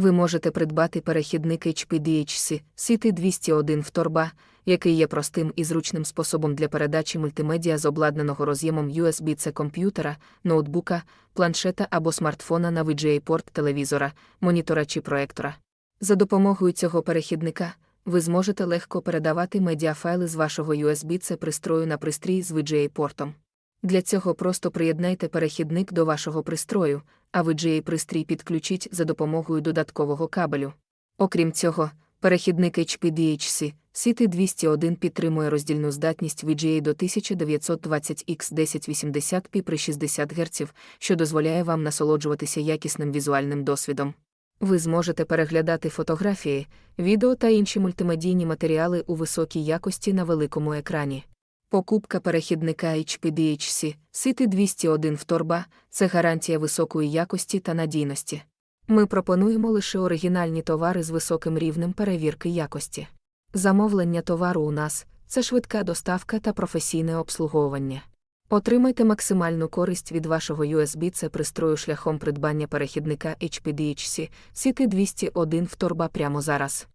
Ви можете придбати перехідник HPDHC City 201 в торба, який є простим і зручним способом для передачі мультимедіа з обладнаного роз'ємом USB-C комп'ютера, ноутбука, планшета або смартфона на VGA-порт телевізора, монітора чи проектора. За допомогою цього перехідника ви зможете легко передавати медіафайли з вашого USB-C пристрою на пристрій з VGA-портом. Для цього просто приєднайте перехідник до вашого пристрою, а VGA пристрій підключіть за допомогою додаткового кабелю. Окрім цього, перехідник HPDHC City 201 підтримує роздільну здатність VGA до 1920x1080p при 60 Гц, що дозволяє вам насолоджуватися якісним візуальним досвідом. Ви зможете переглядати фотографії, відео та інші мультимедійні матеріали у високій якості на великому екрані. Покупка перехідника HPDHC City 201 в торба це гарантія високої якості та надійності. Ми пропонуємо лише оригінальні товари з високим рівнем перевірки якості. Замовлення товару у нас це швидка доставка та професійне обслуговування. Отримайте максимальну користь від вашого USB-C пристрою шляхом придбання перехідника HPDHC City 201 в торба прямо зараз.